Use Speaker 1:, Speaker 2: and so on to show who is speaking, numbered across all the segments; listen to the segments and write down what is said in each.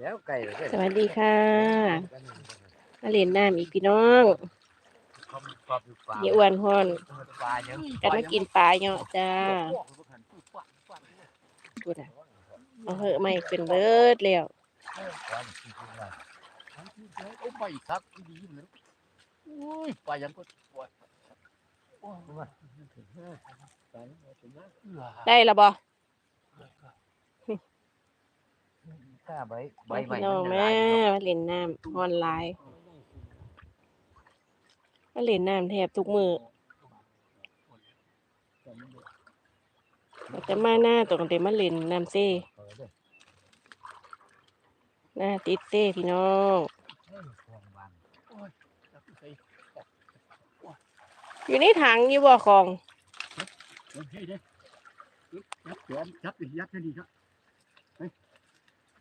Speaker 1: แล้วไก่
Speaker 2: สวัสดีค่ะมาเล่นน้ำอีกพี่น้องยี่อ้วนฮอน
Speaker 1: ปลายัง
Speaker 2: กันมากินปลาเนาะจ้าพูดอะเอาเหอะไม่เป็นเบิดแล้ว
Speaker 1: โอ้ไปครับดีเลยโอ้ยปลายังก็ปล่อยโอ้ย
Speaker 2: ได้และบ่
Speaker 1: ข้าใบใบใบ
Speaker 2: พี่น้องแม่มาเล่นน้ำฮอนไลน์มาเล่นน้ำแทบทุกมือแต่มาหน้าตรงเต็มมาเล่นน้ำเซ่หน้าติดเซ่พี่น้องอยู่ในถังอยู่บ่ของ
Speaker 1: ยัดยัดยัดให้ดีครับไปไป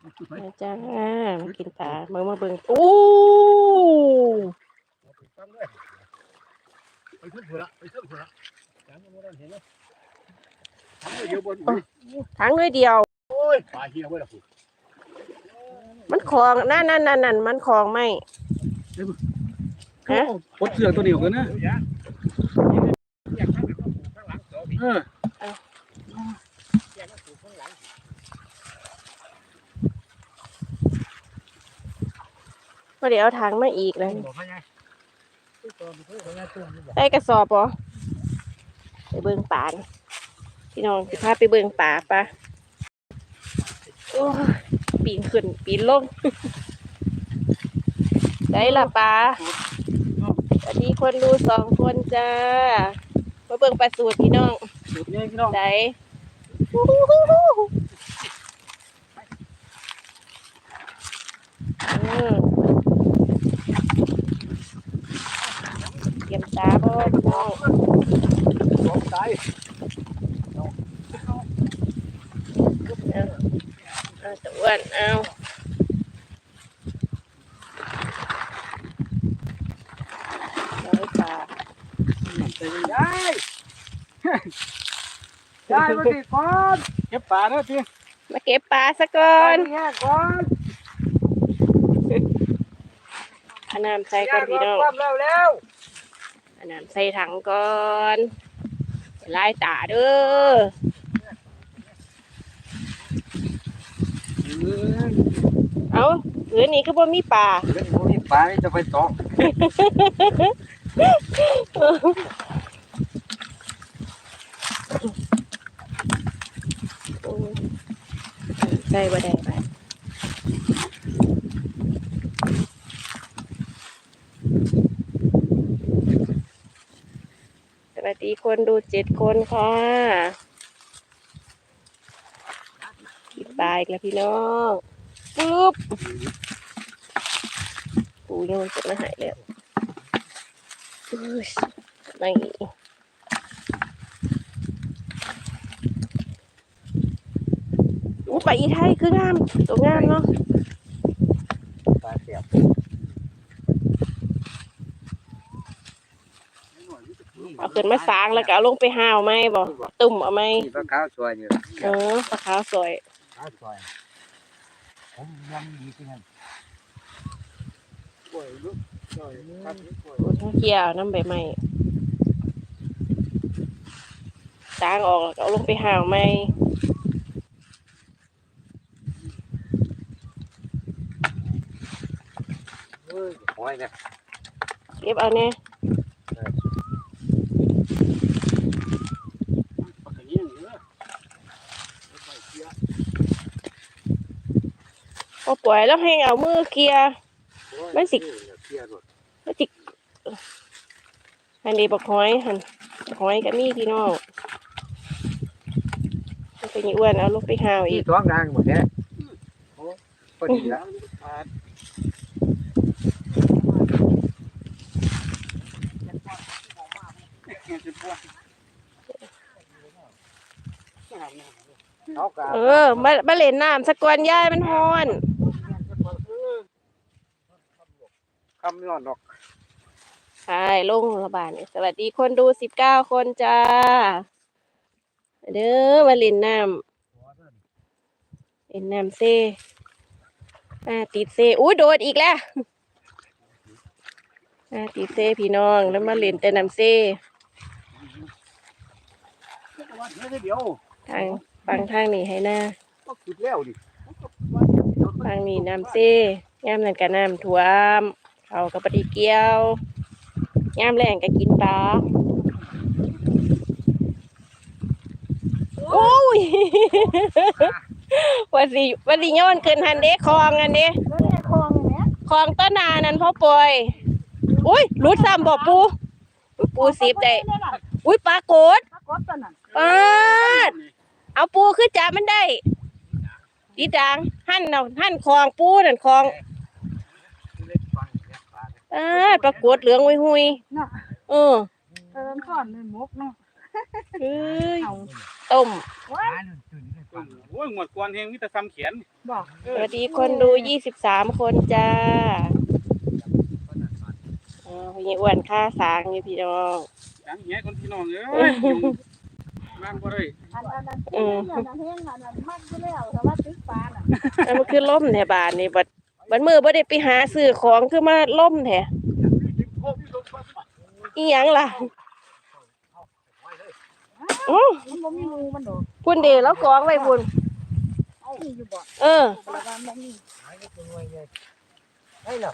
Speaker 2: มาจ้ามากินปลาเบิ่งมาเบิ่งอู้
Speaker 1: ตั้งเลยไปขึ้นหัวละไปขึ้นหัวละยังไม่ได้เห็นเลยทั้งเดียวบน
Speaker 2: ถังด้วยเดียว
Speaker 1: โอ้ยปลาเหี้ยไว้ละคุณ
Speaker 2: มันของนั่นนั่นนั่นนั่นมันของไม่ฮะ
Speaker 3: ปดเสือกตัวเดียวกันนะเออ
Speaker 2: ก็เดี๋ยวเอาถังมาอีกเลย
Speaker 1: บอกให้ไง
Speaker 2: ได้กระสอบปะไปเบิ่งป่านะพี่น้องสิพาไปเบิ่งป่าปะโอ้ยปีนขึ้นปีนลง ได้ละปลาสวัสดีคนดูสองคนจ้ามาเบิ่งปลาสูตรพี่น้อง
Speaker 3: สูตรนี้พี่น้อง
Speaker 2: ได้อืมเตรียมตาบ่พี่น้อง
Speaker 1: สองตาย
Speaker 2: เอาเอาตะอ้วนเอาร้อยปลา
Speaker 3: ได้ ได้มาสิก่อนเก็บปลาเด้อพี่
Speaker 2: มาเก็บปลาซะก่อน
Speaker 3: แยกก่อน
Speaker 2: เอาน้ำใส่ก่อนพี่น้อง
Speaker 3: ความเร็วแล้ว
Speaker 2: เอาน้ำใส่ถังก่อนไล่ตาเด้อเอาผืนนี้ก็บ่มีปลา
Speaker 3: เรื่องนี้ปลาจะไปตอก
Speaker 2: โอ้ย ใส่บ่ได้ไปสวัสดีคนดูเจ็ดคนค่ะกินปลาอีกแล้วพี่น้องปุ๊บปูยังจะมาหายแล้วอุ้ยไม่ ไปอีไทยคืองามตัวงามเนาะ
Speaker 1: ปลาเสียบ
Speaker 2: เอาขึ้นมาสางแล้วก็เอาลงไปห้าวไหมบ่ตุ่มเอาไหม
Speaker 3: นี่ปลาขาวสวยอยู่
Speaker 2: เออปลาขาวสวย
Speaker 1: ปลาซอยผมยังดีที่นั่น
Speaker 3: สวยลูกสวยครับสวย
Speaker 2: ปูทั้งเกียวน้ำใบไม้สางออกแล้วก็เอาลงไปห้าวไหม
Speaker 3: หอยเนี่ย
Speaker 2: เก็บเอาเนี่ย
Speaker 3: ปลาขยี้เนื้อ
Speaker 2: พอปล่อยแล้วให้เอามือเคลียร์มันสิ
Speaker 3: เที่ยวรถ
Speaker 2: แล้วจิกอันนี้บักหอยหันบักหอยก็มีพี่น้องมันเป็นอีอ้วนเอาลงไปห้าวอี
Speaker 1: ที่
Speaker 2: ก
Speaker 1: ท้องนางหมดเนี่ย
Speaker 3: พอดีแล้วปลา
Speaker 1: เขากา
Speaker 2: เออมามาเล่นน้ำสะกวนยายมันฮ้อน
Speaker 3: คำนอนดอก
Speaker 2: ใช่ลงระบาดเนี่ยสวัสดีคนดูสิบเก้าคนจ้า เด้อมาเล่นน้ำเป็นน้ำเซ่อ่าติดเซ่อุ้ยโดดอีกแล้วอ่าติดเซ่พี่น้องแล้วมาเล่นแต่น้ำเซ่
Speaker 1: วันเดียว
Speaker 2: ทางฟังทางนี้ให้หน้า
Speaker 1: ก็ขุดแล้วดิ
Speaker 2: ฟังนี้น้ำเซ่ยามนั้นก็น้ำท่วมเขาก็ปฏิเกี่ยวยามแรงก็กินปลาโอ้ยว่าสิว่าสิย้อนขึ้นหันเด้คลองอันเด้
Speaker 4: แล้วเนี่ยคลองเนี่ย
Speaker 2: คลองต้นนานั่นพ่อปอยอุ้ยรุดซ้ำบอกปูอุ๊ยปูสิบได้อุ้ยปลาโกด
Speaker 4: ปรากฏตอนนั้ น
Speaker 2: ปาดเอาปูขึ้นจับมันได้ดีจังหั่นเอาหั่นคลองปูนั่นคลองปาดปลาโกดเหลืองหุยหุย
Speaker 4: เนาะ
Speaker 2: ๆเออ
Speaker 4: เติมทอนในมุกเนาะ
Speaker 2: เอ้ย
Speaker 4: เอา
Speaker 2: ต้ม
Speaker 4: ว้าย
Speaker 3: โอ้ยหมดกวนเฮงมิตรซ้ำเขียน
Speaker 4: บอก
Speaker 2: สวัสดีคนดูยี่สิบสามคนจ้าอ๋อพี่อ้วนค่าสางอยู่พี่น้อง
Speaker 3: อย่างเงี้ยคนพี่น้องเอ้ยยุง น้ำบ่ได้
Speaker 4: อันนั้นอันนั้นอันนั้นเฮงอันนั้นมักไปแล้วแต่ว่าตึกปลาน่ะ
Speaker 2: อันมันคือล่มแถบานนี่บัดบัดมือบ่ได้ไปหาซื้อของคือมาล่มแถอีหยังล่ะอื้อ
Speaker 4: มันบ่มีงูมันดอก
Speaker 2: พุ่นเดแล้วกองไว้พุ่น
Speaker 4: เอามีอยู่บ่
Speaker 2: เออ
Speaker 4: ปลาบ่มี
Speaker 1: ให้เหรอ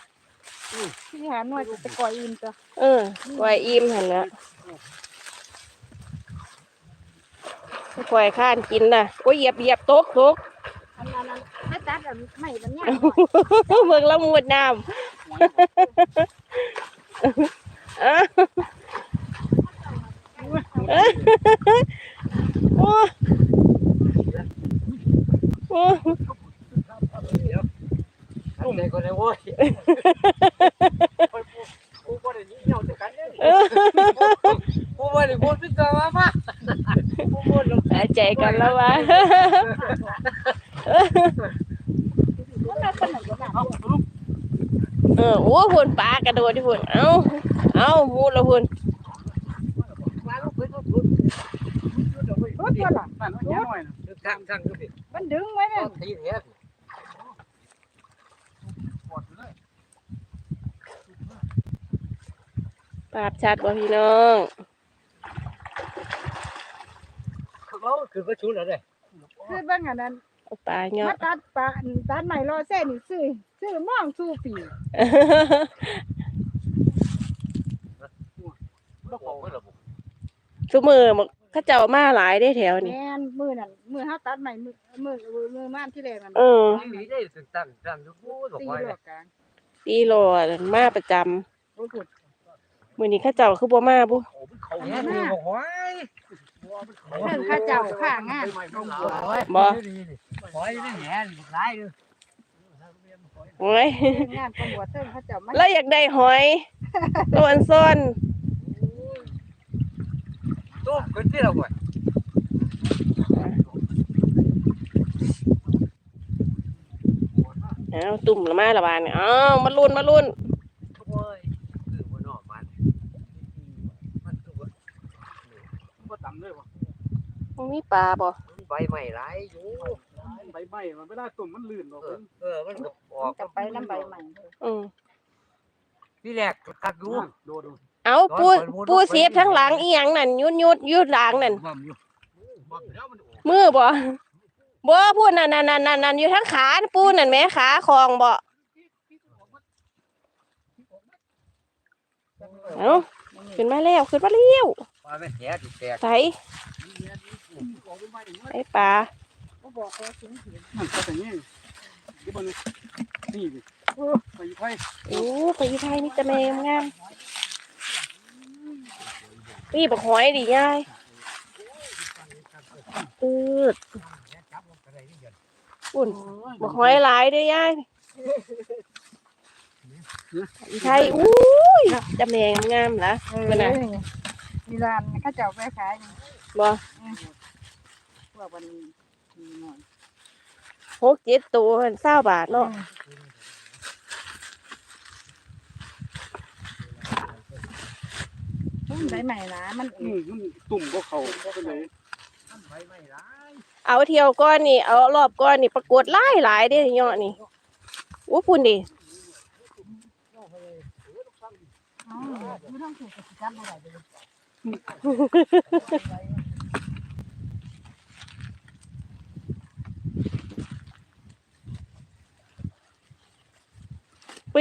Speaker 4: ที่หาหน่วยไปก่อยอินจ้ะ
Speaker 2: เออไว้อิ่มหั่นละ ควายข้านกินน่ะโอ้ยเหยียบเหยียบตกตก
Speaker 4: อันนั้นอันถ้าตัดอันไม่มันยาก
Speaker 2: เบิ่งแล้วมุดน้ำเอ้อเอ้อโอ้โอ้
Speaker 1: ทำใจก็ได้โว้ย กูบ่ได้ยิงเหี่ยวแต่กันเนี่ย
Speaker 2: เออ
Speaker 1: กูบ่ได้พูดพิจารณามากูบ่ลง
Speaker 2: หายใจกันแล้ววะ
Speaker 4: มันน่าสนุกกว่านั้น
Speaker 3: เอาลุก
Speaker 2: เออโอ้พุ่นปลากระโดดที่พุ่นเอ้าเอ้ามูดและพุ่น
Speaker 1: มาลูกเพิ่นก็พูด
Speaker 4: รถตัวล่า
Speaker 3: แย่หน่อยนะ
Speaker 1: ทางทางก็ผิด
Speaker 4: มันดึงไว้เนี่ย
Speaker 1: ตีแท้สิ
Speaker 3: ปวดเลย
Speaker 2: ภาพชัดบ่พี่น้อง
Speaker 1: เราคือก็ชุดแล้วเด้
Speaker 4: คือเบิ่งอันนั้น
Speaker 2: เอาปลาเนาะ
Speaker 4: มาตัดปลาตัดใหม่รอเส้นนี่ซื้อซื้อม่องสู้ปี
Speaker 1: บ่ขอเพิ่นหรอก
Speaker 2: ซุมือมันเขาเจ้ามาหลายได้แถวนี้
Speaker 4: แม่นมือนั่นมือเฮาตัดใหม่มือมือมือม่านที่แรกนั่น
Speaker 2: เออ
Speaker 1: นี่ได้ถึงตั้งตั้งอยู่กูบอก
Speaker 4: ตี
Speaker 1: ว่า
Speaker 4: หลอกกลาง
Speaker 2: ปีโลอะมาประจำ
Speaker 4: โอ้โห
Speaker 2: มื้อนี้เขาเจ้าคือบ่มาบุ
Speaker 1: เขาเนี่ยนี่บอกว่า
Speaker 4: เพิ่นข้าเจ้าข้างาน
Speaker 2: บ่
Speaker 1: หอยนี่แหนบ่ร้ายเด้อ
Speaker 2: โอ้ย
Speaker 4: งานตำรวจเพิ่นข้าเจ้ามา
Speaker 2: แล้วอยากได้หอยตัวอันซ่อน
Speaker 1: ตุ๊บขึ้นที่เราบ่
Speaker 2: เอาตุ่มละมาละบาดนี่เอามาลุ้นมาลุ้น
Speaker 1: โอ้ยคือบ่นอกมันมันคือบ่
Speaker 3: บ่ต่ำเลยว่ะ
Speaker 2: มันมีปลาบ่
Speaker 1: ใบไม้หลายอยู่
Speaker 3: ใบไม้มันเวลาตุ่มมันลื่นออก
Speaker 1: เอ
Speaker 3: เอ
Speaker 1: อเออมันก็ออก
Speaker 4: จะไปน้ำใบใหม่
Speaker 2: อือ
Speaker 1: ที่แรกคักอยู่
Speaker 3: โดด
Speaker 2: เอาปูปูเสียบทั้งหลังอีหยังนั่นยุดยุดยุดหลังนั่น
Speaker 1: บ่มอยู่
Speaker 2: มือบ่บ่พูดนั่นนั่นนั่นนั่นนั่นอยู่ทั้งขาปูนั่นแหม่ขาคองบ่เอาขึ้นมาแล้วขึ้นมาแล้ว
Speaker 1: ว่าแม่แหสิแตก
Speaker 2: ใส่ไอ้ปลา
Speaker 4: ก็บอกว่าสิงเหียน
Speaker 3: มันก็แต่นี่ที่มันนี่ดิไปไผ
Speaker 2: โอ้ไปอยู่ไทยนี่จะแม่งามนี่บักหอยดิยายอืดปุ่นบักหอยหลายเด้อยายอีไทยอุ้ยจะแม่งงามเหรอ
Speaker 4: เออ
Speaker 2: มันน่ะ
Speaker 4: มีร้านข้าเจ้าไปขาย
Speaker 2: บ่
Speaker 4: พวกวันนี้หน่อย
Speaker 2: หกเจ็ดตัวมันเศร้าบาทเนาะ
Speaker 4: ใบใหม่นะมัน
Speaker 3: อืมมันตุ่มก็เขาก็เลย
Speaker 1: ใบไม้หลาย
Speaker 2: เอาเที่ยวก้อนนี่ เอารอบก้อนนี่ปรากฏหลายหลายเด้เนาะนี่อู้พุ่นดิ
Speaker 4: อ๋ออยู่ทางถูกกับสิจับบ่ได้เด้อ
Speaker 2: อุ้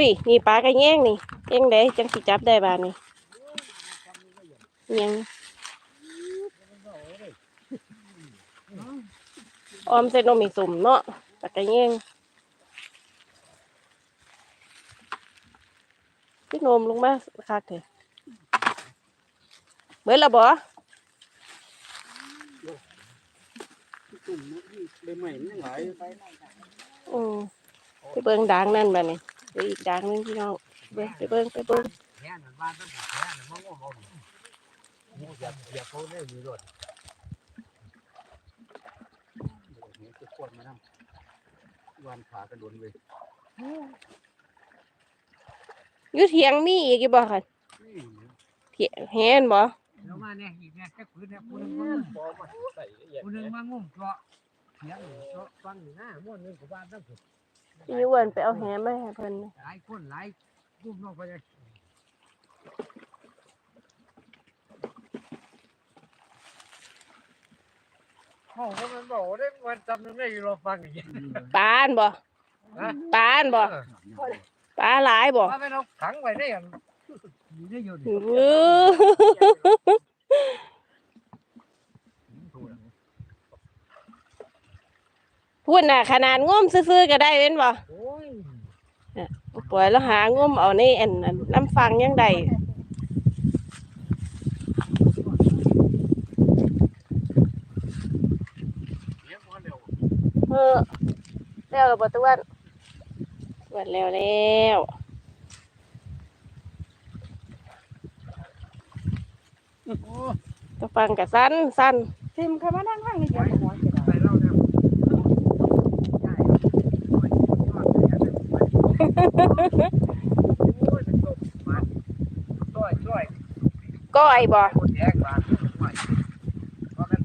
Speaker 2: ยนี่ปลากระแยงนี่เองเด้จังสิจับได้บาดนี่ยังออมเส้นนมอีสุ่มเนาะปลากระแยงพี่นมลงมาคักเถอะ เบิดและบ่
Speaker 3: ตุ่มนี่ใบใหม่มันยังหลาย
Speaker 2: อืมไปเบิ่งด่างนั่นบัดนี้ไปอีกด่างหนึงพี่น้องเบิ่งไปเบิ่งไปเบิ่ง
Speaker 1: แค่นั้นบ้านต้องแค่นั้นมองว่าเขาหมูอย่าอย่าเขาได้มีรถ
Speaker 3: เนี่ยจะปวดมานั่งวันขากระโดนเลย
Speaker 2: อยู่เถียงมีอีกอยู่บ่ค่ะ
Speaker 3: นี่
Speaker 2: เถียงแฮนบ่
Speaker 1: แล้วมาเนี่ยอีกเนี่ยแค่พื้นเนี่ยคนนึงมาคนนึงมางุ่มเจาะเสียงเจาะฟังหน้าม้วนนึงของบ้านตั้ง
Speaker 2: พี่อ้วนไปเอาแฮมาให้เพิ่น
Speaker 1: หลายคนหลายกลุ่มน้องไปเลยเขาก็มันบอกได้วันจำนึงได้อยู่รอฟังอย่างเงี้ย
Speaker 2: ปลาอันบ่
Speaker 1: ฮะ
Speaker 2: ปลาอันบ่ปลาหลายบ่
Speaker 1: ว่าไปเราขังไว้ได้ยัง มีได้อยู่
Speaker 2: อื้อพูดน่ะ ขนาดง่มซื่อๆก็ได้เว้นบ่
Speaker 1: โอ้ย
Speaker 2: ปล่อยแล้วหาง่มเอาในอันอันน้ำฟังยังได้
Speaker 1: เอ
Speaker 2: อแล้วล่ะบ่ตะวันวันแล้วแล้ว
Speaker 1: โอ้
Speaker 2: ตะฟังก็สั้นสั้น
Speaker 4: ทิมเข้ามานั่งข้างนี้เดี๋ยวหัวจะได้
Speaker 1: ไปเล่าเนี่ยใช่โอ้ยยอดเลยอะโอ้ยเป็นตบมาช่วยช่วย
Speaker 2: ก้อยบ่
Speaker 1: คนแยกมาช่วยเพราะนั้น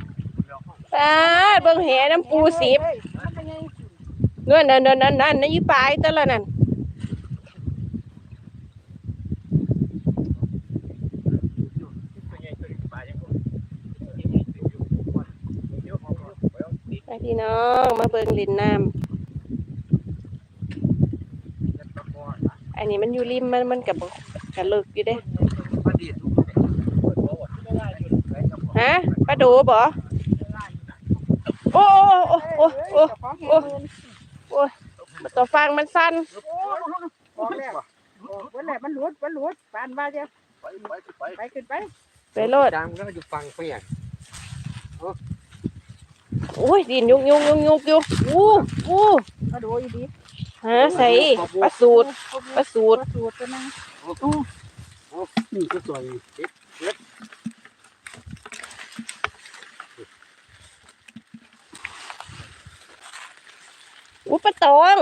Speaker 1: เดี๋ยวเขา
Speaker 2: ปลาเบิ่งแหน้ำปูสิบ
Speaker 4: เฮ้ยมันเป็นไง
Speaker 2: เงินนั่นนั่นนั่นนั่นนั่นอยู่ปลายตะละนั่น
Speaker 1: อยู่เป็นไงตัวนี้ปลายังบ่ยังไงติดอยู่เดี๋ยวเขาเอาไปเอาติด
Speaker 2: ไป พี่น้องมาเบิ่งลินน้ำอันนี้มันอยู่ริมมันมันกับกะลึกอยู่เด้
Speaker 1: ประไม่ได้อยู่ไหนกับผม
Speaker 2: ฮะปลาโดบ่โอ้โอ้โอ้โอ้โอ้
Speaker 4: โอ้
Speaker 2: ตัวฟังมันสั้น
Speaker 4: บอกแล้ววันแหละมันหลุดมันหลุดปานว่าจะ
Speaker 1: ไปไปไป
Speaker 4: ขึ้นไป
Speaker 2: ไปโลด
Speaker 1: ดังก็อยู่ฟังเปียก
Speaker 2: อ้ยดินยุกยุกยุกยุกยุกอู้อู้
Speaker 4: มาดูอีดี
Speaker 2: หาใส่ปลาสูตรปลาสูตร
Speaker 4: สูตรตัวนึง
Speaker 3: นี่ก็สวย
Speaker 2: อู้ปลาตอง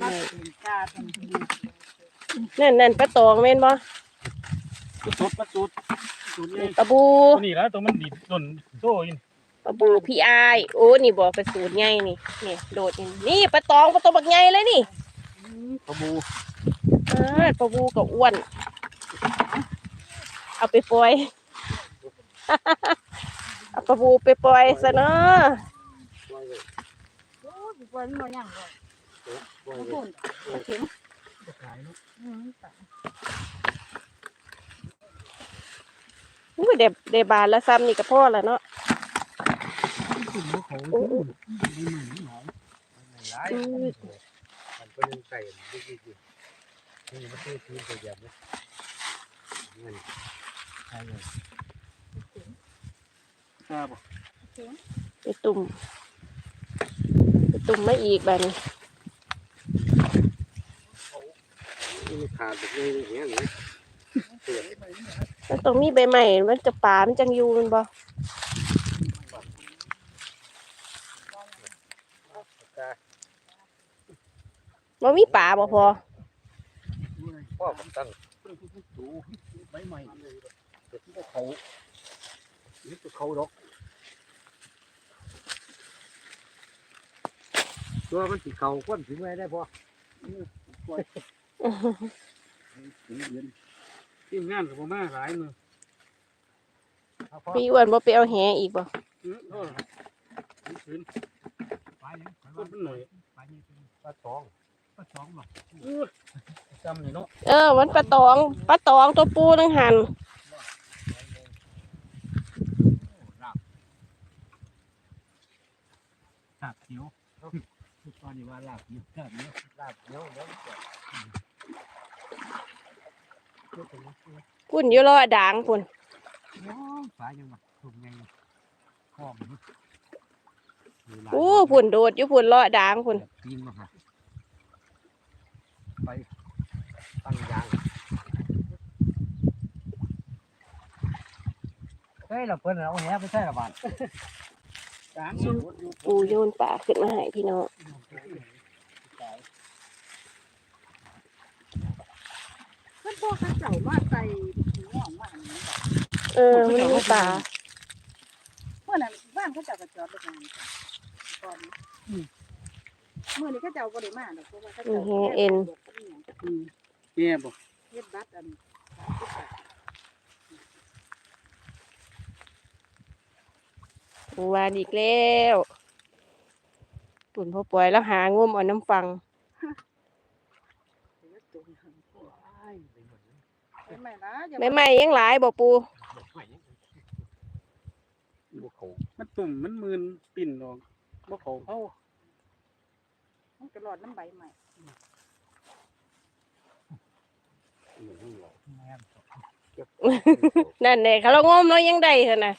Speaker 4: มาเป็นกาเป็นดี
Speaker 2: นั่นนั่นปลาตองแม่นบ่
Speaker 3: ประสุดประสุดสุดนี่
Speaker 2: ปลาบู
Speaker 3: ตัวนี้แล้วตัวมันดีดต้นโซ่ยิน
Speaker 2: ปลาบูพี่อายโอ้นี่บ่ปลาสูตรใหญ่นี่นี่โดดนี่นี่ปลาตองปลาตัวบักใหญ่เลยนี่
Speaker 3: ปลาบู
Speaker 2: เออปลาบูกับอ้วน เอาไปปล่อย เอาปลาบูไปปล่อยซะเนาะ
Speaker 4: โอ้ยวันมาย่างเลยโอ้โหถึงอืม
Speaker 2: อุ้ยเดบเดบานละซ้ำนี่ก็พอแล้วเนาะ
Speaker 1: เขาดูดีมันหนองหลายมันก็ยังไก่ดีดีดีนี่มันคือทีมตัวอย่างนะเงินใช่เลย
Speaker 3: ทราบ
Speaker 2: ไปตุ่มไปตุ่มไมาอีกแบบนี้
Speaker 1: นี่ขาดแบบนี้อย่างเงี้ยนะ
Speaker 2: มันต้องมีใบใหม่มันจะปลามันจังยูมันบ่ ว่ามีป่าบ่พอ
Speaker 1: พ่อผมตั้งตูใบใหม่เด็กเขานี่ตัเขาดอกตัวมันสีเขาก้นถึงไว้ได้พอ
Speaker 3: ทีมงานของแม่หลายมือ
Speaker 1: พี่อ้
Speaker 2: วนบ่ไปเอาแหอีกบ่
Speaker 1: ไป
Speaker 3: หน่อย
Speaker 1: ไปสอง ปลาตองหรอ
Speaker 3: อื้อจำนี่เนาะ
Speaker 2: เออ มันปลาตองปลาตองตัวปูนึงหัน
Speaker 1: ลาบลาบเขียวตอนนี้ว่าลาบเขียวลาบเขียวลาบเขียวแล้ว
Speaker 2: พุ่นอยู่รอด่างพุ่น
Speaker 1: น้องฟ้ายังมาถูกไงข้อม
Speaker 2: อู้พุ่นโดดอยู่พุ่นรอด่างพุ่น
Speaker 1: ปีนมาหา ไปตั้งยางเฮ้ยเราเพิ่นเอาแหไปใส่ละบาท
Speaker 3: จาง
Speaker 2: ปูโยนปลาขึ้นมาให้พี่น้อง
Speaker 4: เพิ่นพ่อเขาเจ้ามาใส่ห้องว่าอันนี้บ่
Speaker 2: เออมันมีปลา
Speaker 4: เมื่อนั้นบ้านเขาเจ้าก็จอดไว้ก่อนก่อน มื้อนี้เขาเจ้าบ่ได้มาดอกเพราะว่าเขา
Speaker 2: มี
Speaker 4: เจ้า
Speaker 2: แหเอ็น
Speaker 3: อืมเนี่ยบ่
Speaker 4: เฮ็ดบัตรอัน
Speaker 2: วานอีกแล้วปุ่นพอปล่อยแล้วหางมเอาน้ำฟัง
Speaker 4: ไม่ไม่นะอย่า
Speaker 2: ไม่ไม่ยังหลายบ่ปู
Speaker 3: มันตุ่มมันมืนปิ่นออกบ่เขาเข้า
Speaker 4: มันจะรอดน้ำใบใหม่
Speaker 2: นั่นแหละเขาเรางมเรายังได้เถอะนะ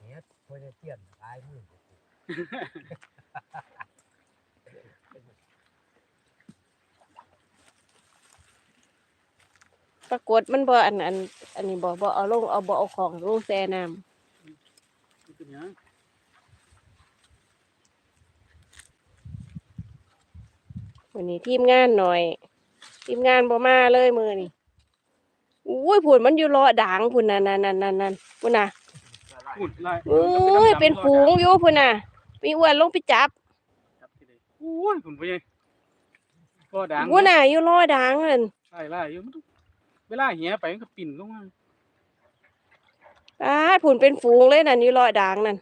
Speaker 1: เนี่ยเพื่อจะเตี้ยนตายมือ
Speaker 2: ปรากฏมันบ่อันอัน อันนี้บ่บ่เอาลงเอาบ่เอาของลงแช่น้ำ วันนี้ทีมงานหน่อย ทีมงานบ่มาเลยมือนี่อุ้ยผุนมันอยู่รอด่างผุนน่ะนั่นนั่นนั่นนั่นพุ่นน่ะ
Speaker 3: พูดไล่
Speaker 2: อุ้ยเป็นฝูงอยู่พุ่นน่ะมีอ้วนลงไปจับ
Speaker 3: จับที่ใดโอ้ยคุณพ่อใหญ่ก็ดัง
Speaker 2: พุ่นน่ะอยู่รอด่างนั่น
Speaker 3: ไล่ไล่อยู่มันต้องเวลาเหียไปมันก็ปิ่นลงมา
Speaker 2: อ้าผุนเป็นฝูงเลยนั่นอยู่รอด่างนั่น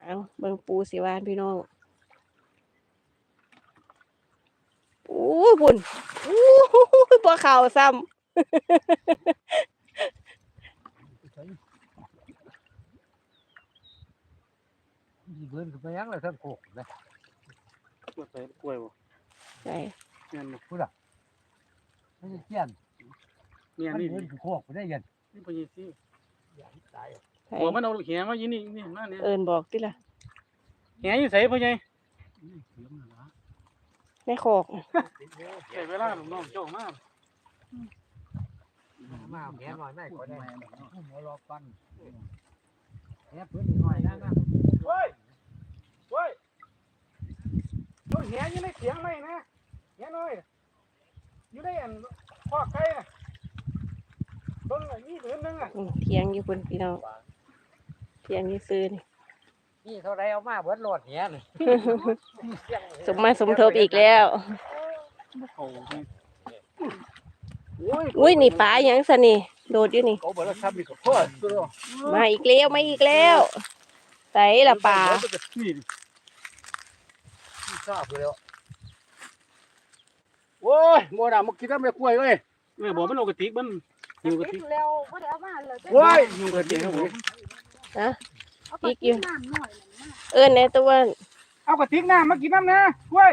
Speaker 2: เอาเบิ่งปูสิวานพี่น้อง อู้ผุนอู้หูบ่เข่าซ้ำ
Speaker 1: เบิ้นก็ไปยังเลยท่านโกกเลย
Speaker 3: กล้วยไปกล้วยบ่
Speaker 2: ใช่
Speaker 3: แม่นบ่
Speaker 1: ไม่ใช่เตี้ยน
Speaker 3: เนี่ย
Speaker 1: มัน
Speaker 3: นี่
Speaker 1: เบิ้นก็โคกไปได้ยัน
Speaker 3: นี่พ่อใหญ่สิ
Speaker 1: ตาย
Speaker 2: ใช่
Speaker 3: หัวมันเอาเหียมาอยู่นี่นี่มาเนี่ย
Speaker 2: เอินบอกติล่ะ
Speaker 3: เหียอยู่ไสพ่อใหญ่
Speaker 2: ในคอก
Speaker 3: ใช้เวลาลูกน้องเจ้ามา
Speaker 1: มาแง่หน่อยไม่ก็ได้หัวรอฟันแง่พื้นหน่อยนะนะ
Speaker 3: เฮ้ยเฮ้ยเอาเหียอยู่ในเสียงไหมนะเหียน้อยอยู่ในอันคอกไก่น่ะเบิ่งอันนี้ผืนหนึงอะ
Speaker 2: อืมเทียงอยู่พุ่นพี่น้องเทียงอยู่ซื้อนี่
Speaker 1: นี่เท่าไรเอามาเบิ้นโหลดเนี้ยเลย
Speaker 2: สมมาสมทบอีกแล้ว
Speaker 3: โอ้ย
Speaker 2: อุ้ยนี่ปลาหยังสะนี่โดดอยู่นี่
Speaker 3: เขาบอกแล้วทำนี่ก็พอตัว
Speaker 2: มาอีกแล้วมาอีกแล้วใส่ละปลา
Speaker 3: นี่
Speaker 1: ชอบเลย
Speaker 3: โอ้ยบ่ได้มากินน้ำแม่กล้วยเว้ยแม่บอกมันเอากระติกมันหิวกระติก
Speaker 4: แล้วบ่ได้เอามาเลย
Speaker 3: โอ้ยหิวกระติกครับผม
Speaker 4: เอาไปกินน้ำหน่อยนั่นนะ
Speaker 2: เอิ้นในตัว
Speaker 3: เอากระติกน้ำมากินน้ำนะกล้วย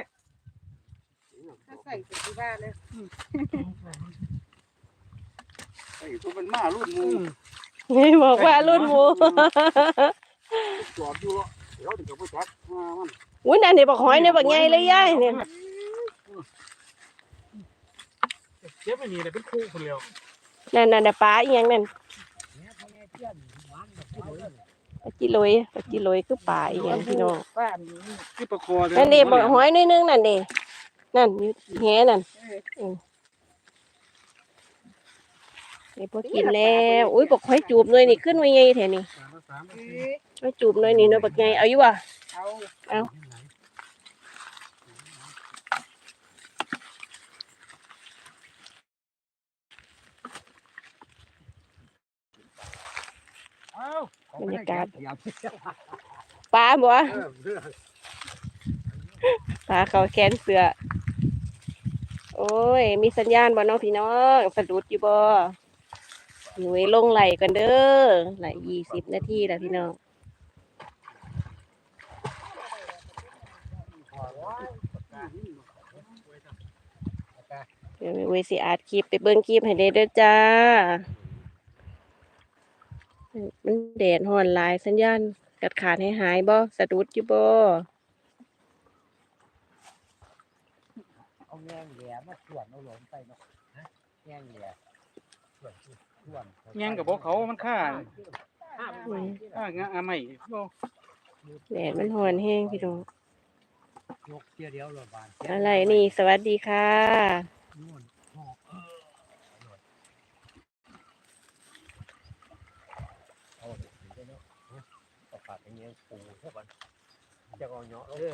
Speaker 4: ถ้าใส่สิที่บ้านเลย
Speaker 3: ไอ้ตัวมันมารุ่นมู
Speaker 2: ไม่บอกว่ารุ่นหมู
Speaker 3: จอดอยู่เดี๋ยวถึงกับผู้จักมามัน
Speaker 2: อุ้ยนั่นนี่บักหอยเนี่ยบักใหญ่เลยยายเนี่ย
Speaker 3: เจ็บไปนี่เลยเป็นคู่คนเดียว
Speaker 2: นั่นนั่นน่ะปลาอีหยังนั่น ปจีโรยปจีโรยคือปลาอีหยังพี่น้อง
Speaker 4: บ้านนี้
Speaker 3: ที่ประคอ
Speaker 2: นั่นนี่บ่หอยนิดนึงนั่นนี่นั่นอยู่แหนั่นนี่พอกินแล้วอุ้ยบอกหอยจูบเลยนี่ขึ้นไว้ไงแถ
Speaker 3: วนี่
Speaker 4: ไอย
Speaker 2: จูบเลยนี่เนาะบักไงเอาอยู่บ่
Speaker 4: เอาเอา
Speaker 2: บรรยากาศ
Speaker 1: ขยับ
Speaker 2: ปลาบ่
Speaker 1: เออเรื่อง
Speaker 2: ปลาเขาแขนเสือ โอ้ย มีสัญญาณบ่น้องพี่น้องสะดุดอยู่บ่หนูลงไหลกันเด้อไหลยี่สิบนาทีแล้วพี่น้องเดี๋ยวเวสิอาดคลิปไปเบิ่งคลิปให้ได้เด้อจ้า มันแดดฮ้อนหลายสัญญาณกัดขาดให้หายบ่สะดุดอยู่บ่
Speaker 1: เอาแง่งแหลมมาส่วนเอาหลงไปเนาะนะแง่งแหลมส่วนส่วน
Speaker 3: ยังกับพวกเขามันฆ่า
Speaker 2: อืม
Speaker 3: ฆ่างะอะไม่บ่
Speaker 2: แดดมันฮ้อนแห้งพี่น้อง
Speaker 1: ยกเทียเดียวโรงพยาบาล
Speaker 2: อะไรนี่ สวัสดีค่ะ
Speaker 1: นู่นหอกเออเอาเดี๋ยวเดี๋ยวเนาะเอา ปากอย่างเงี้ยปูเท่ากันจะเอาเนาะเออ